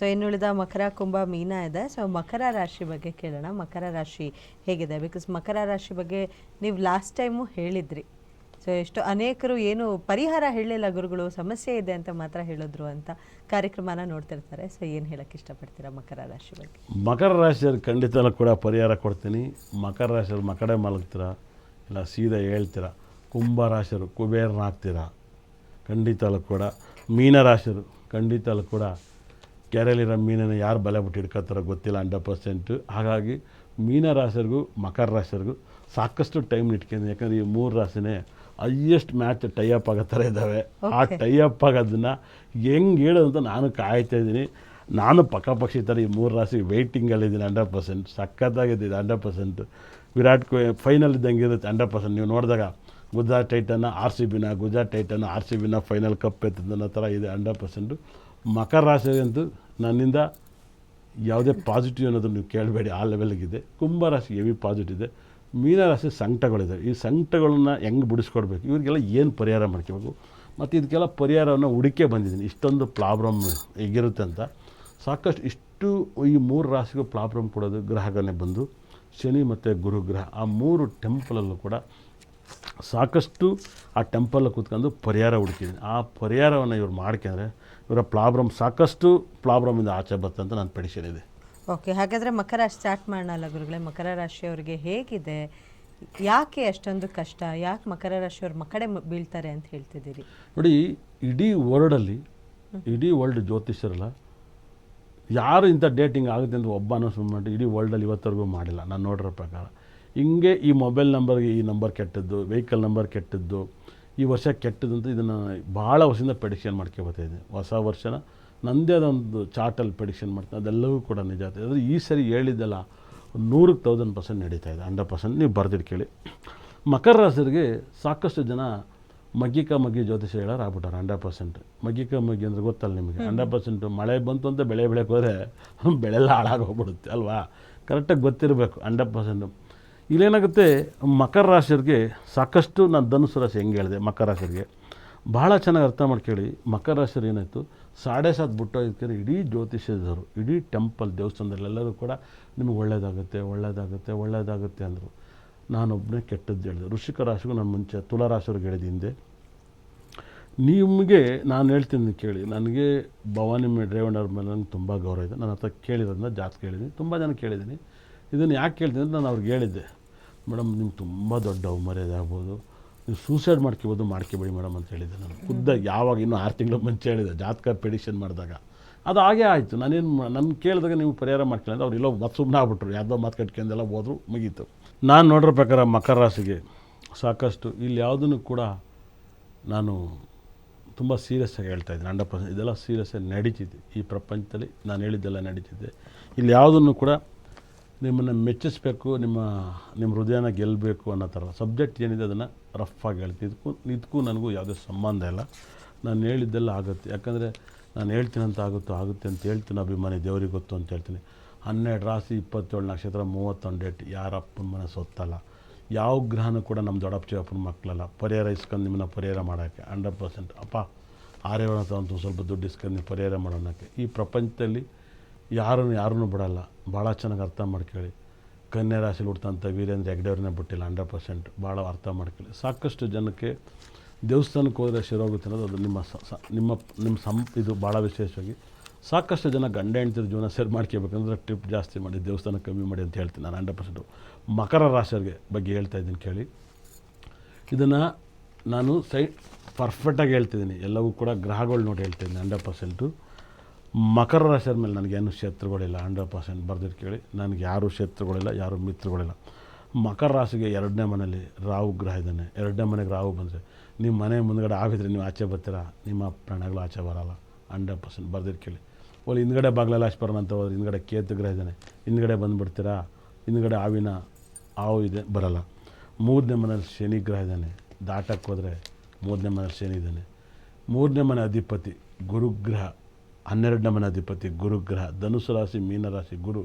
So ಇನ್ನುಳಿದ ಮಕರ, ಕುಂಭ, ಮೀನ ಇದೆ. So ಮಕರ ರಾಶಿ ಬಗ್ಗೆ ಕೇಳೋಣ. ಮಕರ ರಾಶಿ ಹೇಗಿದೆ? ಬಿಕಾಸ್ ಮಕರ ರಾಶಿ ಬಗ್ಗೆ ನೀವು ಲಾಸ್ಟ್ ಟೈಮು ಹೇಳಿದ್ರಿ. ಸೊ ಎಷ್ಟು ಅನೇಕರು ಏನು ಪರಿಹಾರ ಹೇಳಲಿಲ್ಲ ಗುರುಗಳು, ಸಮಸ್ಯೆ ಇದೆ ಅಂತ ಮಾತ್ರ ಹೇಳಿದ್ರು ಅಂತ ಕಾರ್ಯಕ್ರಮನ ನೋಡ್ತಿರ್ತಾರೆ. ಸೊ ಏನು ಹೇಳಕ್ಕೆ ಇಷ್ಟಪಡ್ತೀರಾ ಮಕರ ರಾಶಿ ಬಗ್ಗೆ? ಮಕರ ರಾಶಿಯಲ್ಲಿ ಖಂಡಿತ ಕೂಡ ಪರಿಹಾರ ಕೊಡ್ತೀನಿ. ಮಕರ ರಾಶಿಯಲ್ಲಿ ಮಕಡೆ ಮಲಗ್ತೀರಾ? ಇಲ್ಲ ಸೀದಾ ಹೇಳ್ತೀರಾ? ಕುಂಭ ರಾಶಿಯರು ಕುಬೇರನಾಗ್ತೀರಾ? ಖಂಡಿತಲೂ ಖಂಡಿತ ಕೂಡ ಮೀನರಾಶಿಯರು ಖಂಡಿತಲೂ ಖಂಡಿತ ಕೂಡ ಕೆರೆಯಲ್ಲಿರೋ ಮೀನನ್ನು ಯಾರು ಬಲೆ ಬಿಟ್ಟು ಹಿಡ್ಕೊತಾರೋ ಗೊತ್ತಿಲ್ಲ ಹಂಡ್ರೆಡ್ ಪರ್ಸೆಂಟು ಹಾಗಾಗಿ ಮೀನ ರಾಶಿಯರಿಗೂ ಮಕರ ರಾಶಿಯರಿಗೂ ಸಾಕಷ್ಟು ಟೈಮ್ ಇಟ್ಕೊಂಡು ಯಾಕಂದರೆ ಈ ಮೂರು ರಾಶಿನೇ ಹೈಯೆಸ್ಟ್ ಮ್ಯಾಚ್ ಟೈ ಅಪ್ ಆಗೋ ಥರ ಇದ್ದಾವೆ. ಆ. ಟೈ ಅಪ್ ಆಗೋದನ್ನು ಹೆಂಗೆ ಹೇಳೋದಂತ ಅಂತ ನಾನು ಕಾಯ್ತಾ ಇದ್ದೀನಿ. ನಾನು ಪಕ್ಷಿ ಥರ ಈ ಮೂರು ರಾಶಿ ವೆಯ್ಟಿಂಗಲ್ಲಿದ್ದೀನಿ hundred percent ಸಖತ್ತಾಗಿದ್ದೀನಿ hundred percent Virat Kohli final ಇದ್ದಂಗೆ ಇರುತ್ತೆ ಹಂಡ್ರೆಡ್ ಪರ್ಸೆಂಟ್ ನೀವು ನೋಡಿದಾಗ ಗುಜರಾತ್ ಟೈಟನ್ನ ಆರ್ ಸಿ ಬಿನ ಗುಜರಾತ್ ಟೈಟನ್ ಆರ್ ಸಿ ಬಿನ ಫೈನಲ್ ಕಪ್ ಎತ್ತಿದ ಅನ್ನೋ ಥರ ಇದೆ ಹಂಡ್ರೆಡ್ ಪರ್ಸೆಂಟು ಮಕರ ರಾಶಿಗಂತೂ ನನ್ನಿಂದ ಯಾವುದೇ ಪಾಸಿಟಿವ್ ಅನ್ನೋದನ್ನು ನೀವು ಕೇಳಬೇಡಿ, ಆ ಲೆವೆಲ್ಗಿದೆ ಕುಂಭ ರಾಶಿ ಹೆವಿ ಪಾಸಿಟಿವ್ ಇದೆ. ಮೀನರಾಶಿ ಸಂಕಟಗಳಿದೆ. ಈ ಸಂಕಟಗಳನ್ನ ಹೆಂಗೆ ಬಿಡಿಸ್ಕೊಡ್ಬೇಕು? ಇವರಿಗೆಲ್ಲ ಏನು ಪರಿಹಾರ ಮಾಡ್ಕೋಬೇಕು? ಮತ್ತು ಇದಕ್ಕೆಲ್ಲ ಪರಿಹಾರವನ್ನು ಹುಡುಕೆ ಬಂದಿದ್ದೀನಿ. ಇಷ್ಟೊಂದು ಪ್ರಾಬ್ಲಮ್ ಹೇಗಿರುತ್ತೆ ಅಂತ. ಸಾಕಷ್ಟು ಇಷ್ಟು ಈ ಮೂರು ರಾಶಿಗೂ ಪ್ರಾಬ್ಲಮ್ ಕೊಡೋದು ಗ್ರಹಗಳನ್ನೇ ಬಂದು, ಶನಿ ಮತ್ತು ಗುರುಗ್ರಹ ಆ ಮೂರು ಟೆಂಪಲಲ್ಲೂ ಕೂಡ ಸಾಕಷ್ಟು ಆ ಟೆಂಪಲ್ ಕೂತ್ಕೊಂಡು ಪರಿಹಾರ ಹುಡುಕಿದ್ದೀನಿ. ಆ ಪರಿಹಾರವನ್ನು ಇವ್ರು ಮಾಡ್ಕೊಂಡ್ರೆ ಇವರ ಪ್ರಾಬ್ಲಮ್ ಸಾಕಷ್ಟು ಪ್ರಾಬ್ಲಮಿಂದ ಆಚೆ ಬರ್ತಂತ ನನ್ನ ಪೆಡಿಷನ್ ಇದೆ. ಓಕೆ ಹಾಗಾದರೆ ಮಕರ ಸ್ಟಾರ್ಟ್ ಮಾಡೋಣ ಗುರುಗಳೇ ಮಕರ ರಾಶಿಯವರಿಗೆ ಹೇಗಿದೆ? ಯಾಕೆ ಅಷ್ಟೊಂದು ಕಷ್ಟ? ಯಾಕೆ ಮಕರ ರಾಶಿಯವ್ರು ಮಕಡೆ ಬೀಳ್ತಾರೆ ಅಂತ ಹೇಳ್ತಿದ್ದೀರಿ? ನೋಡಿ ಇಡೀ ವರ್ಲ್ಡಲ್ಲಿ ಇಡೀ ವರ್ಲ್ಡ್ ಜ್ಯೋತಿಷ್ಯರಲ್ಲ ಯಾರು ಇಂಥ ಡೇಟಿಂಗ್ ಆಗುತ್ತೆ ಅಂತ ಒಬ್ಬ ಅನೌನ್ಸ್ಮೆಂಟ್ ಮಾಡಿ ಇಡೀ ವರ್ಲ್ಡಲ್ಲಿ ಇವತ್ತರೆಗೂ ಮಾಡಿಲ್ಲ. ನಾನು ನೋಡಿರೋ ಪ್ರಕಾರ. ಹಿಂಗೆ ಈ ಮೊಬೈಲ್ ನಂಬರ್ಗೆ ಈ ನಂಬರ್ ಕೆಟ್ಟದ್ದು ವೆಹಿಕಲ್ ನಂಬರ್ ಕೆಟ್ಟದ್ದು ಈ ವರ್ಷ ಕೆಟ್ಟದಂತ ಇದನ್ನು ಭಾಳ ವರ್ಷದಿಂದ ಪ್ರೆಡಿಕ್ಷನ್ ಮಾಡ್ಕೊಬತ್ತಾ ಇದ್ದೆ ಹೊಸ ವರ್ಷನ ನನ್ನದೇ ಅದೊಂದು ಚಾರ್ಟಲ್ಲಿ ಪ್ರೆಡಿಕ್ಷನ್ ಮಾಡ್ತೀನಿ ಅದೆಲ್ಲವೂ ಕೂಡ ನಿಜ ಆಗ್ತದೆ ಅಂದರೆ ಈ ಸರಿ ಹೇಳಿದ್ದೆಲ್ಲ ನೂರಕ್ಕೆ ತೌಸಂಡ್ ಪರ್ಸೆಂಟ್ ನಡೀತಾ ಇದೆ. ಹಂಡ್ರೆಡ್ ಪರ್ಸೆಂಟ್ ನೀವು ಬರ್ದಿಟ್ಟು ಕೇಳಿ. ಮಕರ ರಾಶಿಯರಿಗೆ ಸಾಕಷ್ಟು ಜನ ಮಗ್ಗಿಕ ಮಗ್ಗಿ ಜ್ಯೋತಿಷ ಹೇಳೋರು ಆಗ್ಬಿಟ್ಟಾರೆ ಹಂಡ್ರೆಡ್ ಪರ್ಸೆಂಟ್ ಮಗ್ಗಿಕ ಮಗ್ಗಿ ಅಂದರೆ ಗೊತ್ತಲ್ಲ ನಿಮಗೆ. ಹಂಡ್ರೆಡ್ ಪರ್ಸೆಂಟ್ ಮಳೆ ಬಂತು ಅಂತ ಬೆಳೆ ಬೆಳೆಗೆ ಹೋದರೆ ಬೆಳೆಲ್ಲ ಹಾಳಾಗೋಗ್ಬಿಡುತ್ತೆ ಅಲ್ವಾ? ಕರೆಕ್ಟಾಗಿ ಗೊತ್ತಿರಬೇಕು ಹಂಡ್ರೆಡ್ ಪರ್ಸೆಂಟು ಇಲ್ಲೇನಾಗುತ್ತೆ, ಮಕರ ರಾಶಿಯವ್ರಿಗೆ ಸಾಕಷ್ಟು ನಾನು ಧನುಸು ರಾಶಿ ಹೆಂಗೆ ಹೇಳಿದೆ, ಮಕರ ರಾಶಿಯರಿಗೆ ಭಾಳ ಚೆನ್ನಾಗಿ ಅರ್ಥ ಮಾಡ್ಕೊಳ್ಳಿ ಮಕರ ರಾಶಿಯರು ಏನಾಯಿತು, ಸಾಡೆ ಸಾತ್ ಬಿಟ್ಟೋದಕ್ಕೆ ಇಡೀ ಜ್ಯೋತಿಷ್ಯದವರು, ಇಡೀ ಟೆಂಪಲ್ ದೇವಸ್ಥಾನದಲ್ಲೆಲ್ಲರೂ ಕೂಡ ನಿಮಗೆ ಒಳ್ಳೇದಾಗುತ್ತೆ ಒಳ್ಳೇದಾಗುತ್ತೆ ಒಳ್ಳೇದಾಗುತ್ತೆ ಅಂದರು. ನಾನೊಬ್ಬನೇ ಕೆಟ್ಟದ್ದು ಹೇಳಿದೆ. ಋಷಿಕ ರಾಶಿಗೂ ನಾನು ಮುಂಚೆ ತುಲಾ ಹೇಳಿದ ಹಿಂದೆ. ನಿಮಗೆ ನಾನು ಹೇಳ್ತೀನಿ ಕೇಳಿ, ನನಗೆ ಭವಾನಿ ರೇವಣ್ಣವ್ರ ಮೇಲೆ ನನಗೆ ತುಂಬ ಗೌರವ ಇದೆ. ನನ್ನ ಹತ್ರ ಕೇಳಿರೋದನ್ನ ಜಾಸ್ತಿ ಕೇಳಿದ್ದೀನಿ, ತುಂಬ ಜನ ಕೇಳಿದ್ದೀನಿ. ಇದನ್ನು ಯಾಕೆ ಕೇಳ್ತೀನಿ ಅಂತ ನಾನು ಅವ್ರಿಗೆ ಹೇಳಿದ್ದೆ. ಮೇಡಮ್, ನಿಮ್ಗೆ ತುಂಬ ದೊಡ್ಡ ಅವಮರ್ಯಾದೆ ಆಗ್ಬೋದು ನೀವು ಸೂಸೈಡ್ ಮಾಡ್ಕೋಬೋದು, ಮಾಡ್ಕೋಬೇಡಿ ಮೇಡಮ್ ಅಂತ ಹೇಳಿದ್ದೆ ನಾನು. ಖುದ್ದಾಗಿ ಯಾವಾಗ ಇನ್ನೂ ಆರು ತಿಂಗಳ ಮುಂಚೆ ಹೇಳಿದೆ, ಜಾತಕ ಪ್ರಿಡಿಕ್ಷನ್ ಮಾಡಿದಾಗ. ಅದು ಹಾಗೇ ಆಯಿತು. ನಾನೇನು ನನ್ನ ಕೇಳಿದಾಗ ನೀವು ಪರಿಹಾರ ಮಾಡ್ಕೊಳ್ಳಿ ಅವ್ರು ಇಲ್ಲೋ ಮತ್ತು ಸುಮ್ಮನೆ ಆಗ್ಬಿಟ್ರು. ಯಾವುದೋ ಮಾತು ಕಟ್ಕೊಂಡೆಲ್ಲ ಹೋದ್ರು, ಮುಗೀತು. ನಾನು ನೋಡಿರೋ ಪ್ರಕಾರ ಮಕರ ರಾಶಿಗೆ ಸಾಕಷ್ಟು ಇಲ್ಲಿ ಯಾವುದನ್ನು ಕೂಡ ನಾನು ತುಂಬ ಸೀರಿಯಸ್ ಆಗಿ ಹೇಳ್ತಾ ಇದ್ದೀನಿ. ಹಂಡ್ರೆಡ್ ಪರ್ಸೆಂಟ್ ಇದೆಲ್ಲ ಸೀರಿಯಸ್ ಆಗಿ ನಡೀತಿದೆ. ಈ ಪ್ರಪಂಚದಲ್ಲಿ ನಾನು ಹೇಳಿದ್ದೆಲ್ಲ ನಡೀತಿದೆ. ಇಲ್ಲಿ ಯಾವುದನ್ನು ಕೂಡ ನಿಮ್ಮನ್ನು ಮೆಚ್ಚಿಸ್ಬೇಕು, ನಿಮ್ಮ ನಿಮ್ಮ ಹೃದಯನ ಗೆಲ್ಲಬೇಕು ಅನ್ನೋ ಥರ ಸಬ್ಜೆಕ್ಟ್ ಏನಿದೆ ಅದನ್ನು ರಫ್ ಆಗಿ ಹೇಳ್ತೀನಿ. ಇದಕ್ಕೂ ಇದಕ್ಕೂ ನನಗೂ ಯಾವುದೇ ಸಂಬಂಧ ಇಲ್ಲ. ನಾನು ಹೇಳಿದ್ದೆಲ್ಲ ಆಗುತ್ತೆ. ಯಾಕಂದರೆ ನಾನು ಹೇಳ್ತೀನಂತ ಆಗುತ್ತೋ, ಆಗುತ್ತೆ ಅಂತ ಹೇಳ್ತೀನಿ. ಅಭಿಮಾನಿ ದೇವರಿಗೆ ಗೊತ್ತು ಅಂತ ಹೇಳ್ತೀನಿ. ಹನ್ನೆರಡು ರಾಶಿ, ಇಪ್ಪತ್ತೇಳು ನಕ್ಷತ್ರ, ಮೂವತ್ತೊಂದು ಡೇಟ್ ಯಾರಪ್ಪನ ಮನೆ ಸೊತ್ತಲ್ಲ. ಯಾವ ಗ್ರಹನೂ ಕೂಡ ನಮ್ಮ ದೊಡ್ಡಪ್ಪ ಅಪ್ಪನ ಮಕ್ಕಳಲ್ಲ. ಪರಿಹಾರ ಇಸ್ಕೊಂಡು ನಿಮ್ಮನ್ನ ಪರಿಹಾರ ಮಾಡೋಕ್ಕೆ ಹಂಡ್ರೆಡ್ ಪರ್ಸೆಂಟ್ ಅಪ್ಪ ಆರ್ಯವಣ ಅಂತ ಸ್ವಲ್ಪ ದುಡ್ಡು ಇಸ್ಕೊಂಡು ನೀವು ಪರಿಹಾರ ಮಾಡೋಣಕ್ಕೆ. ಈ ಪ್ರಪಂಚದಲ್ಲಿ ಯಾರನ್ನು ಯಾರನ್ನೂ ಬಿಡಲ್ಲ. ಭಾಳ ಚೆನ್ನಾಗಿ ಅರ್ಥ ಮಾಡ್ಕೊಳ್ಳಿ. ಕನ್ಯಾ ರಾಶಿಲಿ ಹುಡ್ತಂಥ ವೀರೇಂದ್ರ ಹೆಗ್ಡೆಯವ್ರನ್ನೇ ಬಿಟ್ಟಿಲ್ಲ ಹಂಡ್ರೆಡ್ ಪರ್ಸೆಂಟ್ ಭಾಳ ಅರ್ಥ ಮಾಡ್ಕೊಳ್ಳಿ. ಸಾಕಷ್ಟು ಜನಕ್ಕೆ ದೇವಸ್ಥಾನಕ್ಕೆ ಹೋದರೆ ಶಿರೋಗುತ್ತೆ ಅನ್ನೋದು ಅದು ನಿಮ್ಮ ನಿಮ್ಮ ನಿಮ್ಮ ಸಂ, ಇದು ಭಾಳ ವಿಶೇಷವಾಗಿ. ಸಾಕಷ್ಟು ಜನ ಗಂಡ ಹೆಂಡ್ತಿರ ಜೀವನ ಸೇರ್ ಮಾಡ್ಕೋಬೇಕಂದ್ರೆ ಟ್ರಿಪ್ ಜಾಸ್ತಿ ಮಾಡಿ, ದೇವಸ್ಥಾನ ಕಮ್ಮಿ ಮಾಡಿ ಅಂತ ಹೇಳ್ತೀನಿ ನಾನು ಹಂಡ್ರೆಡ್ ಪರ್ಸೆಂಟು ಮಕರ ರಾಶಿಯವ್ರಿಗೆ ಬಗ್ಗೆ ಹೇಳ್ತಾ ಇದ್ದೀನಿ ಕೇಳಿ. ಇದನ್ನು ನಾನು ಸೈ ಪರ್ಫೆಕ್ಟಾಗಿ ಹೇಳ್ತಿದ್ದೀನಿ. ಎಲ್ಲವೂ ಕೂಡ ಗ್ರಹಗಳು ನೋಡಿ ಹೇಳ್ತಿದ್ದೀನಿ ಹಂಡ್ರೆಡ್ ಪರ್ಸೆಂಟು ಮಕರ ರಾಶಿಯ ಮೇಲೆ ನನಗೇನು ಶತ್ರುಗಳಿಲ್ಲ? ಹಂಡ್ರೆಡ್ ಪರ್ಸೆಂಟ್ ಬರ್ದಿಟ್ಟು ಕೇಳಿ. ನನಗೆ ಯಾರೂ ಶತ್ರುಗಳಿಲ್ಲ, ಯಾರೂ ಮಿತ್ರಗಳಿಲ್ಲ. ಮಕರ ರಾಶಿಗೆ ಎರಡನೇ ಮನೇಲಿ ರಾಹು ಗ್ರಹ ಇದ್ದಾನೆ. ಎರಡನೇ ಮನೆಗೆ ರಾಹು ಬಂದರೆ ನಿಮ್ಮ ಮನೆ ಮುಂದ್ಗಡೆ ಆಗಿದ್ರೆ ನೀವು ಆಚೆ ಬರ್ತೀರಾ? ನಿಮ್ಮ ಪ್ರಾಣಗಳು ಆಚೆ ಬರೋಲ್ಲ. ಹಂಡ್ರೆಡ್ ಪರ್ಸೆಂಟ್ ಬರ್ದಿಟ್ಟು ಕೇಳಿ. ಒಳ್ಳೆ ಹಿಂದ್ಗಡೆ ಬಾಗ್ಲಲ್ಲಿ ಆಚೆ ಅಂತ ಹೋದ್ರೆ ಹಿಂದ್ಗಡೆ ಕೇತು ಗ್ರಹ ಇದ್ದಾನೆ. ಹಿಂದ್ಗಡೆ ಬಂದುಬಿಡ್ತೀರಾ? ಹಿಂದ್ಗಡೆ ಹಾವಿನ ಹಾವು ಇದೆ, ಬರಲ್ಲ. ಮೂರನೇ ಮನೇಲಿ ಶನಿ ಗ್ರಹ ಇದ್ದಾನೆ. ದಾಟಕ್ಕೆ ಹೋದರೆ ಮೂರನೇ ಮನೇಲಿ ಶನಿ ಇದ್ದಾನೆ. ಮೂರನೇ ಮನೆ ಅಧಿಪತಿ ಗುರುಗ್ರಹ. ಹನ್ನೆರಡನೇ ಅಧಿಪತಿ ಗುರುಗ್ರಹ ಧನುಸು ರಾಶಿ ಮೀನರಾಶಿ ಗುರು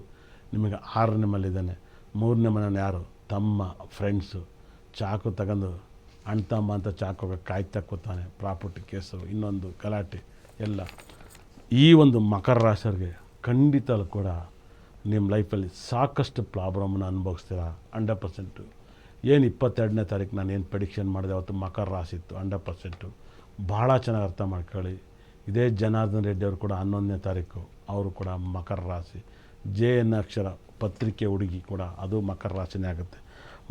ನಿಮಗೆ ಆರನೇ ಮನೆಯಲ್ಲಿದ್ದಾನೆ. ಮೂರನೇ ಮನೇನ ಯಾರು? ತಮ್ಮ ಫ್ರೆಂಡ್ಸು. ಚಾಕು ತಗೊಂಡು ಅಣ್ಣ, ತಮ್ಮ ಅಂತ ಚಾಕು ಕಾಯ್ತಾ ಕೂತಾನೆ. ಪ್ರಾಪರ್ಟಿ ಕೇಸು, ಇನ್ನೊಂದು ಗಲಾಟೆ, ಎಲ್ಲ. ಈ ಒಂದು ಮಕರ ರಾಶಿಯವ್ರಿಗೆ ಖಂಡಿತ ಕೂಡ ನಿಮ್ಮ ಲೈಫಲ್ಲಿ ಸಾಕಷ್ಟು ಪ್ರಾಬ್ಲಮ್ನ ಅನುಭವಿಸ್ತೀರಾ? Hundred percent. ಏನು ಇಪ್ಪತ್ತೆರಡನೇ ತಾರೀಕು ನಾನು ಏನು ಪ್ರೆಡಿಕ್ಷನ್ ಮಾಡಿದೆ? ಅವತ್ತು ಮಕರ ರಾಶಿ ಇತ್ತು, ಹಂಡ್ರೆಡ್ ಪರ್ಸೆಂಟು. ಭಾಳ ಚೆನ್ನಾಗಿ ಅರ್ಥ ಮಾಡ್ಕೊಳ್ಳಿ. ಇದೇ ಜನಾರ್ದನ್ ರೆಡ್ಡಿ ಅವರು ಕೂಡ ಹನ್ನೊಂದನೇ ತಾರೀಕು, ಅವರು ಕೂಡ ಮಕರ ರಾಶಿ. ಜೆ ಎನ್ ಅಕ್ಷರ ಪತ್ರಿಕೆ ಹುಡುಗಿ ಕೂಡ ಅದು ಮಕರ ರಾಶಿನೇ ಆಗುತ್ತೆ.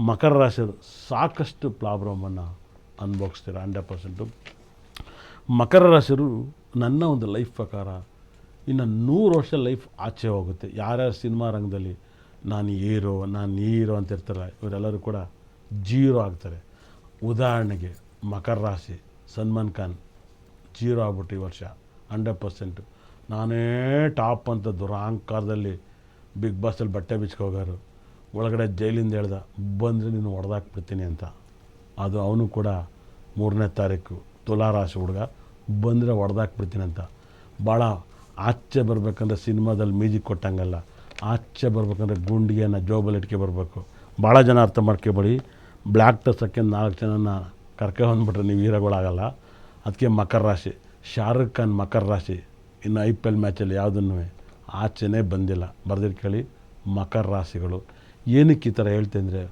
ಮಕರ ರಾಶಿಯವರು ಸಾಕಷ್ಟು ಪ್ರಾಬ್ಲಮನ್ನು ಅನುಭವಿಸ್ತೀರ, ಹಂಡ್ರೆಡ್ ಪರ್ಸೆಂಟು. ಮಕರ ರಾಶಿಯರು ನನ್ನ ಒಂದು ಲೈಫ್ ಪ್ರಕಾರ ಇನ್ನು ನೂರು ವರ್ಷ ಲೈಫ್ ಆಚೆ ಹೋಗುತ್ತೆ. ಯಾರ್ಯಾರು ಸಿನಿಮಾ ರಂಗದಲ್ಲಿ ನಾನು ಏರೋ ನಾನು ಹೀರೋ ಅಂತ ಇರ್ತಾರೆ ಇವರೆಲ್ಲರೂ ಕೂಡ ಜೀರೋ ಆಗ್ತಾರೆ. ಉದಾಹರಣೆಗೆ ಮಕರ ರಾಶಿ ಸಲ್ಮಾನ್ ಖಾನ್. ಜೀರೋ ಆಗ್ಬಿಟ್ಟು ಈ ವರ್ಷ. Hundred percent. ನಾನೇ ಟಾಪ್ ಅಂತ ದುರಾಂಕಾರದಲ್ಲಿ ಬಿಗ್ ಬಾಸಲ್ಲಿ ಬಟ್ಟೆ ಬಿಚ್ಕೋಗಾರು ಒಳಗಡೆ ಜೈಲಿಂದ ಹೇಳ್ದ, ಬಂದರೆ ನೀನು ಹೊಡೆದಾಕ್ಬಿಡ್ತೀನಿ ಅಂತ. ಅದು ಅವನು ಕೂಡ ಮೂರನೇ ತಾರೀಕು ತುಲಾರಾಶಿ ಹುಡುಗ, ಬಂದರೆ ಹೊಡೆದಾಕ್ಬಿಡ್ತೀನಿ ಅಂತ. ಭಾಳ ಆಚೆ ಬರಬೇಕಂದ್ರೆ ಸಿನಿಮಾದಲ್ಲಿ ಮ್ಯೂಸಿಕ್ ಕೊಟ್ಟಂಗಲ್ಲ. ಆಚೆ ಬರ್ಬೇಕಂದ್ರೆ ಗುಂಡಿಗೆನ, ಜೋಬಲ್ಲಿ ಇಟ್ಕೆ ಬರಬೇಕು. ಭಾಳ ಜನ ಅರ್ಥ ಮಾಡ್ಕೊಬೇಡಿ. ಬ್ಲ್ಯಾಕ್ ಟಸಕ್ಕೆ ನಾಲ್ಕು ಜನನ ಕರ್ಕೊಂಡ್ಬಿಟ್ರೆ ನೀವು ಹೀರೋಗಳಾಗಲ್ಲ. ಅದಕ್ಕೆ ಮಕರ ರಾಶಿ. ಶಾರುಖ್ ಖಾನ್ ಮಕರ ರಾಶಿ. ಇನ್ನು ಐ ಪಿ ಎಲ್ ಮ್ಯಾಚಲ್ಲಿ ಯಾವುದನ್ನು ಆಚೆನೇ ಬಂದಿಲ್ಲ. ಬರೆದಿಟ್ಟು ಕೇಳಿ ಮಕರ ರಾಶಿಗಳು. ಏನಕ್ಕೆ ಈ ಥರ ಹೇಳ್ತೀನಿ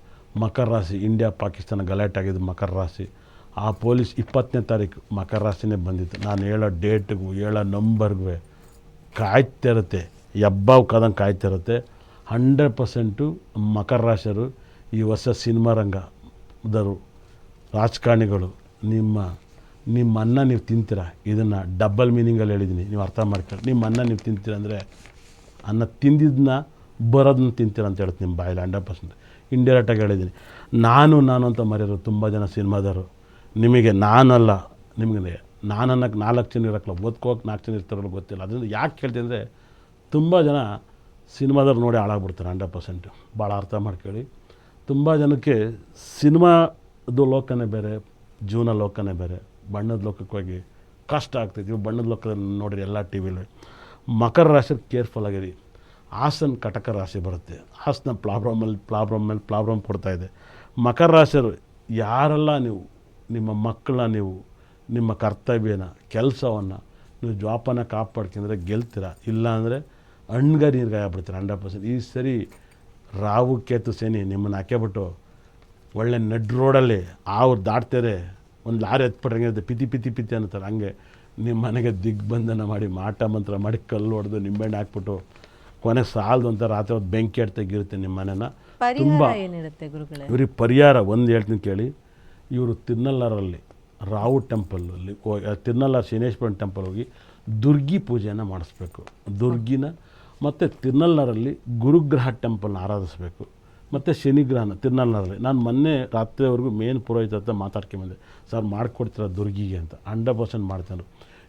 ಮಕರ ರಾಶಿ ಇಂಡಿಯಾ ಪಾಕಿಸ್ತಾನ ಗಲಾಟೆ ಆಗಿದ್ದು ಮಕರ ರಾಶಿ. ಆ ಪೊಲೀಸ್ ಇಪ್ಪತ್ತನೇ ತಾರೀಕು ಮಕರ ರಾಶಿನೇ ಬಂದಿತ್ತು. ನಾನು ಹೇಳೋ ಡೇಟ್ಗೂ, ಹೇಳೋ ನಂಬರ್ಗೂ ಕಾಯ್ತಿರುತ್ತೆ ಎಬ್ಬಾವ್ ಕದಂಗೆ ಕಾಯ್ತಿರುತ್ತೆ ಹಂಡ್ರೆಡ್ ಪರ್ಸೆಂಟು ಮಕರ ರಾಶಿಯರು ಈ ಹೊಸ ಸಿನಿಮಾ ರಂಗದರು ರಾಜಕಾರಣಿಗಳು, ನಿಮ್ಮ ನಿಮ್ಮ ಅನ್ನ ನೀವು ತಿಂತೀರ? ಇದನ್ನು ಡಬ್ಬಲ್ ಮೀನಿಂಗಲ್ಲಿ ಹೇಳಿದ್ದೀನಿ ನೀವು ಅರ್ಥ ಮಾಡ್ಕೊಳ್ಳಿ. ನಿಮ್ಮ ಅನ್ನ ನೀವು ತಿಂತೀರ ಅಂದರೆ ಅನ್ನ ತಿಂದಿದ್ದನ್ನ ಬರೋದನ್ನ ತಿಂತೀರ ಅಂತ ಹೇಳ್ತೀನಿ ನಿಮ್ಮ ಬಾಯಲ್ಲಿ ಹಂಡ್ರೆಡ್ ಪರ್ಸೆಂಟ್ ಇಂಡೈರೆಕ್ಟಾಗಿ ಹೇಳಿದ್ದೀನಿ ನಾನು ನಾನು ಅಂತ ಮರೆಯೋರು ತುಂಬ ಜನ ಸಿನಿಮಾದವರು. ನಿಮಗೆ ನಾನಲ್ಲ. ನಿಮಗೆ ನಾನು ಅನ್ನೋಕ್ಕೆ ನಾಲ್ಕು ಜನ ಇರೋಕ್ಕಲ್ಲ. ಓದ್ಕೋಕೆ ನಾಲ್ಕು ಜನ ಇರ್ತಾರಲ್ಲ ಗೊತ್ತಿಲ್ಲ. ಅದರಿಂದ ಯಾಕೆ ಹೇಳ್ತೀನಿ ಅಂದರೆ ತುಂಬ ಜನ ಸಿನಿಮಾದವ್ರು ನೋಡಿ ಹಾಳಾಗ್ಬಿಡ್ತಾರೆ ಹಂಡ್ರೆಡ್ ಪರ್ಸೆಂಟು ಭಾಳ ಅರ್ಥ ಮಾಡ್ಕೊಳ್ಳಿ. ತುಂಬ ಜನಕ್ಕೆ ಸಿನಿಮಾದು ಲೋಕನೇ ಬೇರೆ, ಜೀವನ ಲೋಕನೇ ಬೇರೆ. ಬಣ್ಣದ ಲೋಕಕ್ಕೆ ಹೋಗಿ ಕಷ್ಟ ಆಗ್ತೈತಿ. ಬಣ್ಣದ ಲೋಕದಲ್ಲಿ ನೋಡಿರಿ ಎಲ್ಲ ಟಿ ವಿಲಿ. ಮಕರ ರಾಶಿ ಕೇರ್ಫುಲ್ ಆಗಿರಿ. ಆಸನ ಕಟಕ ರಾಶಿ ಬರುತ್ತೆ. ಹಾಸನ ಪ್ಲಾಬ್ರಮಲ್ಲಿ ಪ್ರಾಬ್ಲಮ್ ಮೇಲೆ ಪ್ರಾಬ್ಲಮ್ ಕೊಡ್ತಾಯಿದೆ ಮಕರ ರಾಶಿಯರು ಯಾರೆಲ್ಲ ನೀವು, ನಿಮ್ಮ ಮಕ್ಕಳನ್ನ ನೀವು, ನಿಮ್ಮ ಕರ್ತವ್ಯನ, ಕೆಲಸವನ್ನು ನೀವು ಜಾಪನ ಕಾಪಾಡ್ಕೊಂಡ್ರೆ ಗೆಲ್ತೀರ? ಇಲ್ಲಾಂದರೆ ಅಣ್ಗ ನೀರ್ಗಾಯ ಆಗ್ಬಿಡ್ತೀರ ಹಂಡ್ರೆಡ್ ಪರ್ಸೆಂಟ್. ಈ ಸರಿ ರಾವು ಕೇತು ಸೇನಿ ನಿಮ್ಮನ್ನು ಹಾಕೇಬಿಟ್ಟು ಒಳ್ಳೆ ನಡ್ ರೋಡಲ್ಲಿ ಅವ್ರು ದಾಟ್ತಾರೆ. ಒಂದು ಲಾರಿ ಎತ್ಬಿಟ್ರಂಗೆ ಪಿತಿ ಪಿತಿ ಪಿತಿ ಅಂತಾರೆ ಹಂಗೆ ನಿಮ್ಮ ಮನೆಗೆ ದಿಗ್ಬಂಧನ ಮಾಡಿ ಮಾಟ ಮಂತ್ರ ಮಾಡಿ ಕಲ್ಲು ಹೊಡೆದು ನಿಂಬೆಹಣ್ಣು ಹಾಕ್ಬಿಟ್ಟು ಕೊನೆ ಸಾಲದು ಅಂತ ರಾತ್ರಿ ಹೊತ್ತು ಬೆಂಕಿ ಎಡ್ತಾಗಿರುತ್ತೆ ನಿಮ್ಮ ಮನೇನ. ತುಂಬ ಇವ್ರಿಗೆ ಪರಿಹಾರ ಒಂದು ಹೇಳ್ತೀನಿ ಕೇಳಿ. ಇವರು ತಿನ್ನಲ್ಲರಲ್ಲಿ ರಾವು ಟೆಂಪಲಲ್ಲಿ ತಿರ್ನಲ್ಲಾರ್ ಶನೇಶ್ವರನ ಟೆಂಪಲ್ ಹೋಗಿ ದುರ್ಗಿ ಪೂಜೆಯನ್ನು ಮಾಡಿಸ್ಬೇಕು. ದುರ್ಗಿನ ಮತ್ತು ತಿನ್ನಲ್ಲರಲ್ಲಿ ಗುರುಗ್ರಹ ಟೆಂಪಲ್ನ ಆರಾಧಿಸ್ಬೇಕು. ಮತ್ತು ಶನಿಗ್ರಹನ ತಿರ್ನಲ್ಲಾರಲ್ಲಿ ನಾನು ಮೊನ್ನೆ ರಾತ್ರಿವರೆಗೂ ಮೇನ್ ಪುರೋಹಿತ ಹತ್ರ ಮಾತಾಡ್ಕೊಂಬಂದೆ ಸರ್ ಮಾಡಿಕೊಡ್ತೀರ ದುರ್ಗಿಗೆ? ಅಂತ. ಹಂಡ್ರೆಡ್ ಪರ್ಸೆಂಟ್ ಮಾಡ್ತಾನೆ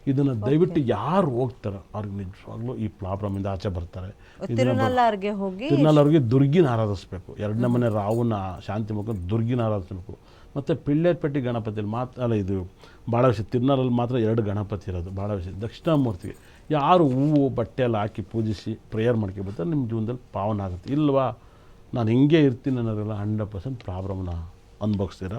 ಇದನ್ನು ದಯವಿಟ್ಟು ಯಾರು ಹೋಗ್ತಾರೆ? ಅವ್ರಿಗೆ ನಿಜವಾಗ್ಲೂ ಈ ಪ್ರಾಬ್ಲಮಿಂದ ಆಚೆ ಬರ್ತಾರೆ. ತಿರುನಲ್ಲವ್ರಿಗೆ ದುರ್ಗಿನ ಆರಾಧಿಸ್ಬೇಕು. ಎರಡನೇ ಮನೆ ರಾವನ ಶಾಂತಿ ಮುಖ ದುರ್ಗಿನ ಆರಾಧಿಸ್ಬೇಕು. ಮತ್ತು ಪಿಳ್ಳೇರ್ಪೇಟೆ ಗಣಪತಿಯಲ್ಲಿ ಮಾತ್ರ ಅಲ್ಲ ಇದು ಭಾಳ ವಿಷಯ ತಿರುನಾಳಲ್ಲಿ ಮಾತ್ರ ಎರಡು ಗಣಪತಿ ಇರೋದು ಭಾಳ ವಿಷಯ ದಕ್ಷಿಣಾಮೂರ್ತಿಗೆ. ಯಾರು ಹೂವು ಬಟ್ಟೆ ಎಲ್ಲ ಹಾಕಿ ಪೂಜಿಸಿ ಪ್ರೇಯರ್ ಮಾಡ್ಕೊಬಿಡ್ತಾರೆ ನಿಮ್ಮ ಜೀವನದಲ್ಲಿ ಪಾವನ ಆಗುತ್ತೆ. ಇಲ್ವಾ? ನಾನು ಹಿಂಗೆ ಇರ್ತೀನಿ ಅನ್ನೋದೆಲ್ಲ ಹಂಡ್ರೆಡ್ ಪರ್ಸೆಂಟ್ ಪ್ರಾಬ್ಲಮ್ನ ಅನುಭವಿಸ್ತೀರ?